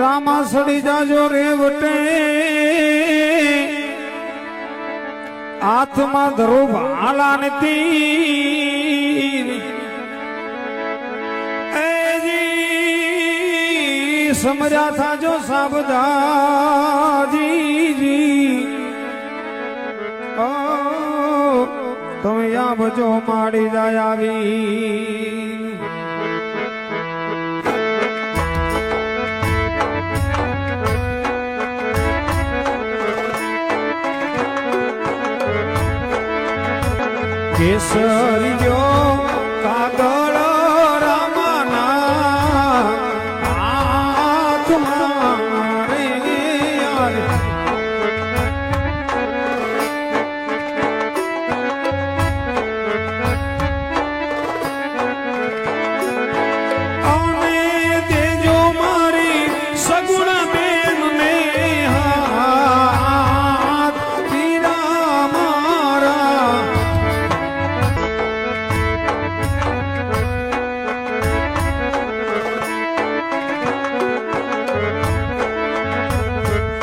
રામા સડી જાજો રે વટે. હાથમાં ધરો ભાલા નથી સમજા થાજો સાબદાજી તમે આ બજો માડી જાય આવી. કેસરિયો કાગળ રામના હાથમાં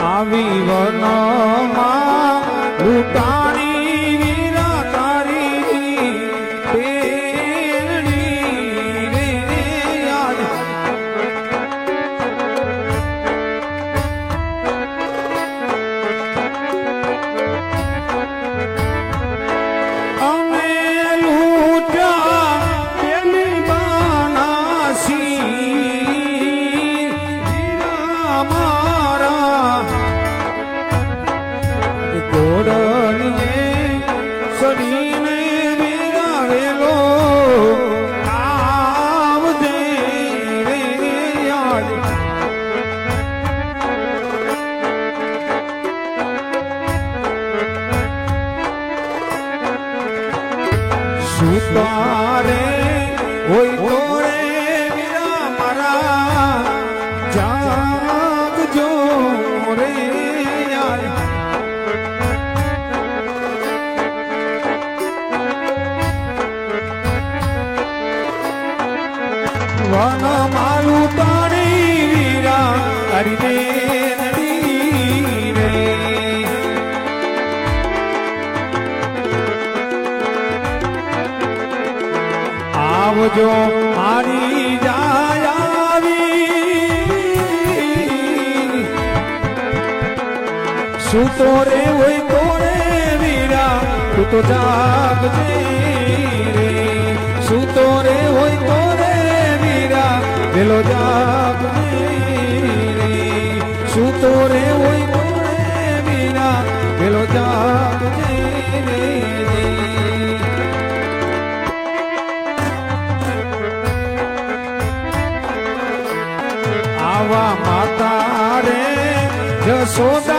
આવી વનમાં લૂંટાણી રે આવજો મારી જાયાવી સૂતો રે હોય તો રે વીરા, તું તો જાગજે રે. સૂતો રે હોય તો રે વીરા પેલો જાગજે સૂતો રે હોય રે વીરા વેલો જાગજે રે આવા માતા રે જશોદા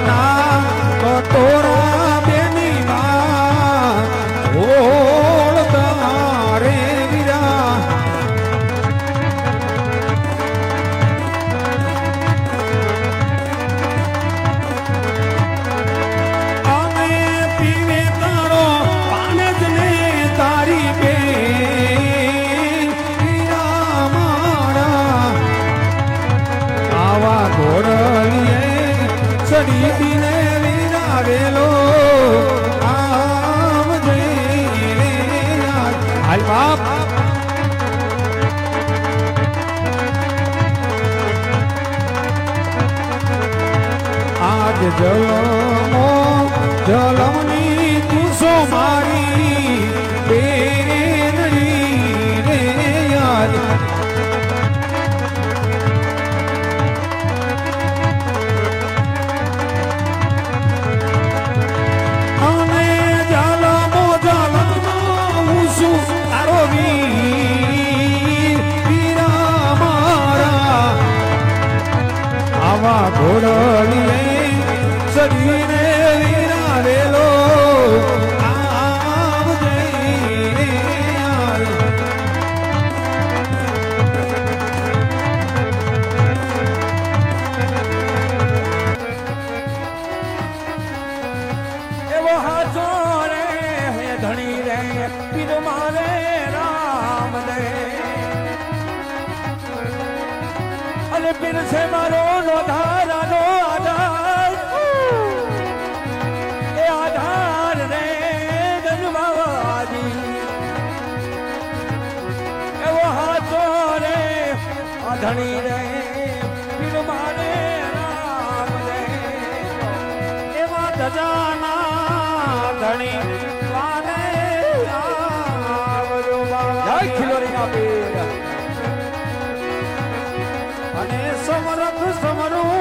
ચડી દીને વિરાવેલો આવજે રે હાલ બાપ. આજ જલમો જલમની તુસો મારી. આવા ઘોડલીએ સજીને વીરા વેલો ધજાના ધણી વાને આવજો. જય ખિલોરીના પીર. અને સમરથ સમરું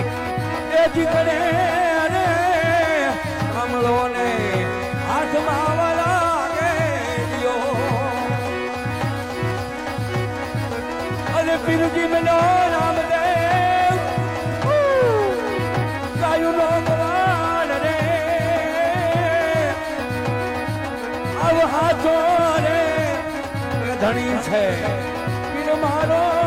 એ જીકડે રે કમળો ને હાથમાં લાગે અરે પીરજી મનો રામદેવ ગાયું નો ગવાડ રે. આવ હાથો રે. ધણી છે. પીર મારો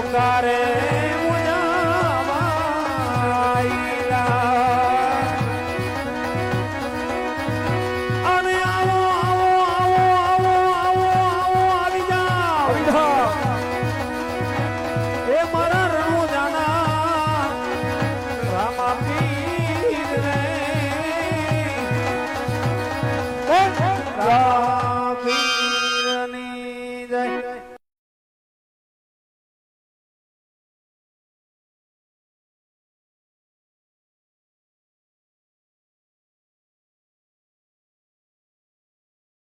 पुकारे